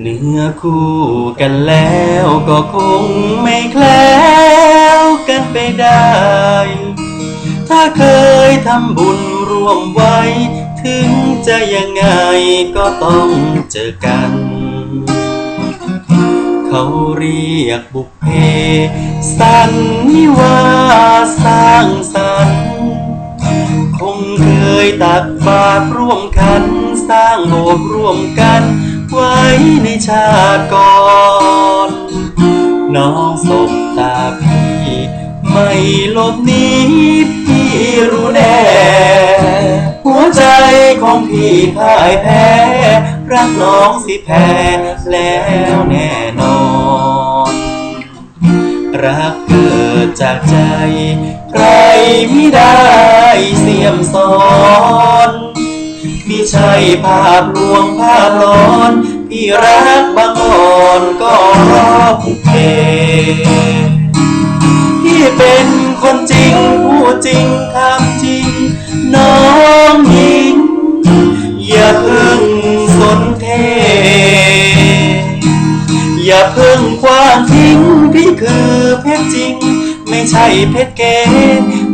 เนื้อคู่กันแล้วก็คงไม่แคล้วกันไปได้ ถ้าเคยทำบุญร่วมไว้ ถึงจะยังไงก็ต้องเจอกัน เขาเรียกบุพเพ สันนิวาสสร้างสรรค์คงเคยตักบาตรร่วมกัน สร้างโบสถ์ร่วมกัน ไว้ในชาติก่อน น้องสบตาพี่ ไม่หลบหนีพี่รู้แน่ หัวใจของพี่พ่ายแพ้ รักน้องสิแพ้แล้วแน่นอน รักเกิดจากใจ ใครไม่ได้สิ ใช่ภาพลวงภาพหลอน พี่รักบางอ่อนก็รอผู้เพพี่เป็นคนจริงพูดจริงทำจริง น้องหญิง อย่าเพิ่งสนเท อย่าเพิ่งความทิ้งพี่คือเพชรจริง ไม่ใช่เพชรเก๋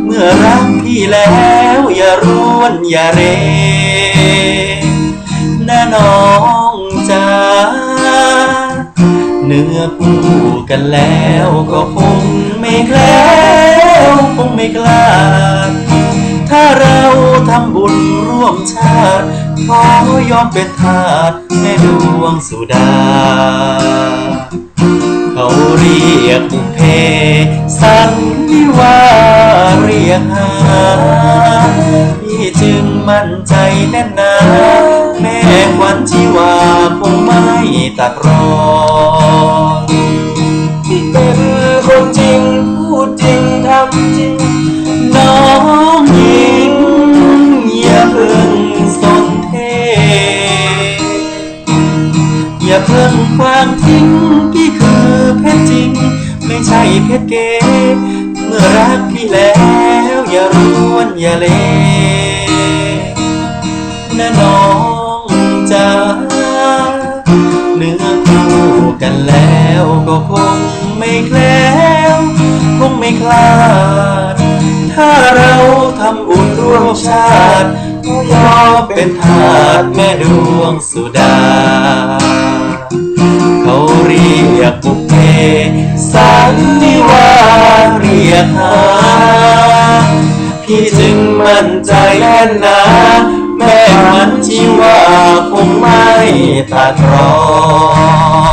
เมื่อรักพี่แล้วอย่าร้วนอย่าเร นะน้องจ้าเนื้อคู่กันแล้วก็คงไม่แคล้วคงไม่กล้า ถ้าเราทำบุญร่วมชาติขอยอมเป็นทาสแม่ดวงสุดา เขาเรียกบุเพสันนิวา ตัดรอนที่เป็นคนจริง พูดจริงทำจริง น้องหญิงอย่าเพิ่งสนเท อย่าเพิ่งความทิ้งพี่คือเพชรจริง ไม่ใช่เพชรเก๋เมื่อรักพี่แล้ว อย่ารวนอย่าเล ก็คงไม่แคล้วคงไม่คลาด ถ้าเราทำบุญร่วมชาติก็ยอมเป็นทาสแม่ดวงสุดา เขาเรียกบุพเพสันนิวาเรียกหาพี่จึงมั่นใจแน่นหนาแม่มันชีว่าคงไม่ตัดรอน